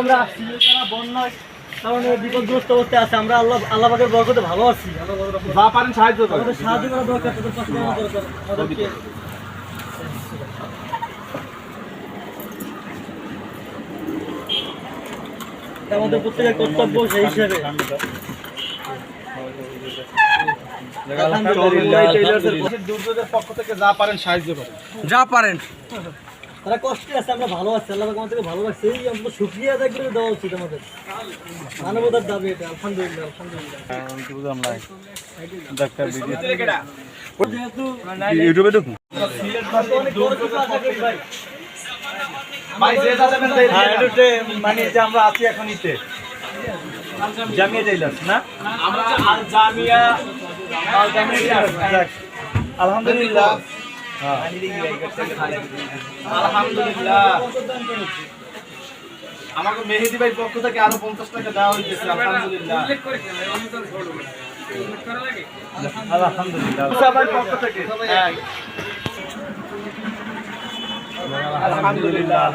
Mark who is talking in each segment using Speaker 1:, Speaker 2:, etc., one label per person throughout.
Speaker 1: আমরা আসছি তারা বন্যায় কারণে বিপদগ্রস্ত অবস্থায় আছে। আমরা আল্লাহ আল্লাহ পাকের বরকতে ভালো আছি।
Speaker 2: যা পারেন সাহায্য
Speaker 1: আমাদের সাহায্য করা দরকার তাদের পাশে দাঁড়ানো দরকার। আমাদেরকে আমাদের প্রত্যেকের কর্তব্য সেই হিসেবে।
Speaker 2: পক্ষ থেকে যা পারেন সাহায্য করেন।
Speaker 3: যা পারেন।
Speaker 1: তারা কষ্টে আছে আমরা ভালো আছি আল্লাহ পাক আমাদেরকে ভালো এই আদায় করে দেওয়া উচিত আমাদের। মানবতার দাবি এটা আলহামদুলিল্লাহ আলহামদুলিল্লাহ।
Speaker 3: ইউটিউবে দেখুন।
Speaker 1: অনেক বড় কিছু আছে ভাই।
Speaker 2: ভাই। যে যা দেবেন তাই দিয়ে দেন।
Speaker 3: মানে যে আমরা আছি এখন ইতে। জামিয়া টেইলার্স না?
Speaker 2: আমরা জামিয়া
Speaker 3: আলহামদুলিল্লাহ।
Speaker 2: আলহামদুলিল্লাহ আমাকে মেহেদি ভাই পক্ষ থেকে আরও পঞ্চাশ টাকা দেওয়া হয়েছে আলহামদুলিল্লাহ।
Speaker 3: আলহামদুলিল্লাহ।
Speaker 2: পক্ষ থেকে? হ্যাঁ।
Speaker 3: আলহামদুলিল্লাহ।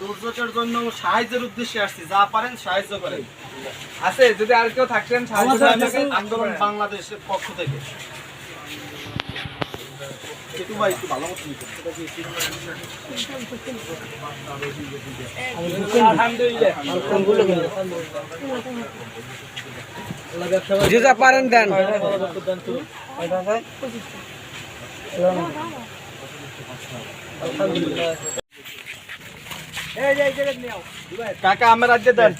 Speaker 2: দুর্যোগের জন্য সাহায্যের উদ্দেশ্যে আসছি। যা পারেন সাহায্য করেন।
Speaker 4: আছে যদি আর কেউ থাকতেন সাহায্য
Speaker 2: আন্দোলন বাংলাদেশের পক্ষ থেকে। একটু ভাই একটু ভালো মতো নিতে।
Speaker 1: আল্লাহ ব্যবসা বাণিজ্য
Speaker 3: যে যা পারেন দেন।
Speaker 2: কাকা আমার রাজ্যে দেন।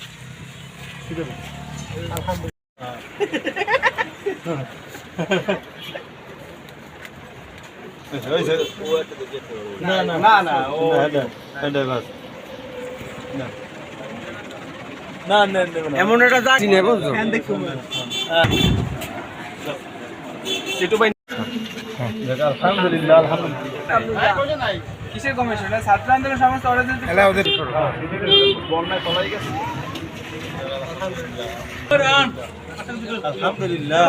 Speaker 1: না না
Speaker 2: না না
Speaker 1: না না
Speaker 3: এমন একটা যা চিনে বুঝছ?
Speaker 2: একটু ভাই
Speaker 3: আলহামদুলিল্লাহ আলহামদুলিল্লাহ।
Speaker 4: কিসের কমিশন? ছাত্র আন্দোলন সমস্ত ওরা
Speaker 2: বন্যায় তলাই গেছে।
Speaker 3: আলহামদুলিল্লাহ।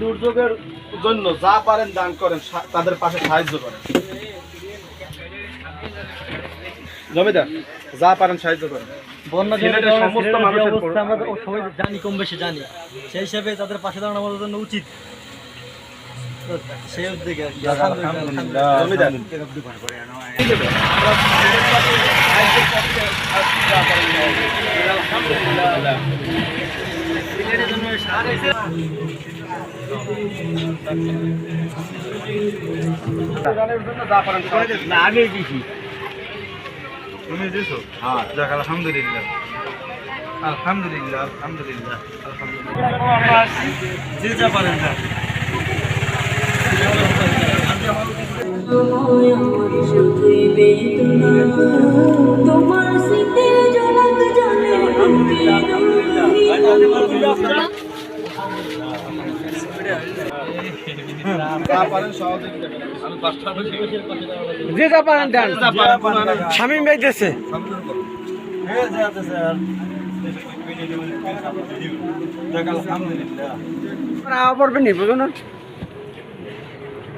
Speaker 2: দুর্যোগের জন্য যা পারেন দান করেন তাদের পাশে সাহায্য করেন। জমিদার যা পারেন সাহায্য করেন। সমস্ত মানুষের
Speaker 1: আমরা সবাই জানি কম বেশি জানি। সেই হিসাবে তাদের পাশে দাঁড়ানো আমাদের জন্য উচিত।
Speaker 2: সাহায্য
Speaker 3: না আগে দিছি তুমি দিছো হ্যাঁ যাক আলহামদুলিল্লাহ। আলহামদুলিল্লাহ আলহামদুলিল্লাহ আলহামদুলিল্লাহ যে যা পারেন
Speaker 2: যে
Speaker 3: যা পারেন দেন।
Speaker 2: কোনো
Speaker 3: ভাই দেশে নি বুঝো না।